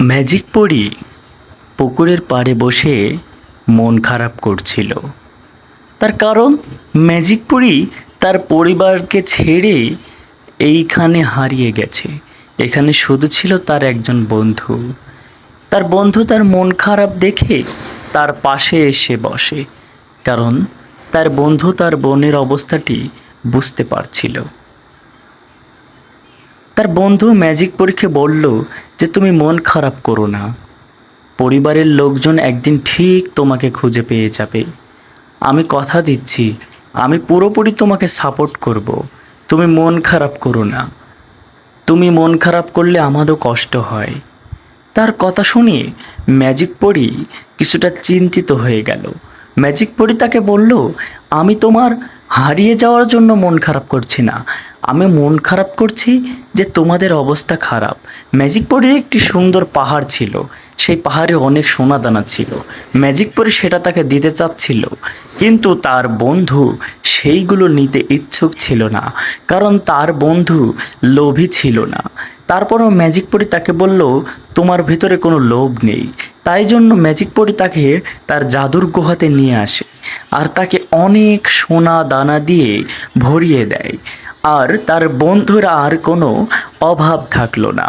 Magic পড়ি পুকুরের পাড়ে বসে মন খারাপ করছিল। তার কারণ, ম্যাজিক পড়ি তার পরিবারকে ছেড়ে এইখানে হারিয়ে গেছে। এখানে শুধু ছিল তার একজন বন্ধু। তার বন্ধু তার মন খারাপ দেখে তার পাশে এসে বসে, কারণ তার বন্ধু তার বোনের অবস্থাটি বুঝতে পারছিল। তার বন্ধু ম্যাজিক পরীক্ষে বলল যে, তুমি মন খারাপ করো না। পরিবারের লোকজন একদিন ঠিক তোমাকে খুঁজে পেয়ে যাবে। আমি কথা দিচ্ছি। আমি পুরোপুরি তোমাকে সাপোর্ট করব। তুমি মন খারাপ করো না। তুমি মন খারাপ করলে আমারও কষ্ট হয়। তার কথা শুনে ম্যাজিক পড়ি কিছুটা চিন্তিত হয়ে গেল। ম্যাজিক পড়ি তাকে বলল, আমি তোমার হারিয়ে যাওয়ার জন্য মন খারাপ করছি না। আমি মন খারাপ করছি যে তোমাদের অবস্থা খারাপ। ম্যাজিক পরির একটি সুন্দর পাহাড় ছিল। সেই পাহাড়ে অনেক সোনা দানা ছিল। ম্যাজিক পরি সেটা তাকে দিতে চাচ্ছিল। কিন্তু তার বন্ধু সেইগুলো নিতে ইচ্ছুক ছিল না। কারণ তার বন্ধু লোভী ছিল না। তারপরও ম্যাজিক পরি তাকে বলল, তোমার ভিতরে কোনো লোভ নেই। তাই জন্য ম্যাজিক পরি তাকে তার জাদুর গুহাতে নিয়ে আসে। আর তাকে অনেক সোনা দানা দিয়ে ভরিয়ে দেয়। আর তার বন্ধুরা আর কোনো অভাব থাকল না।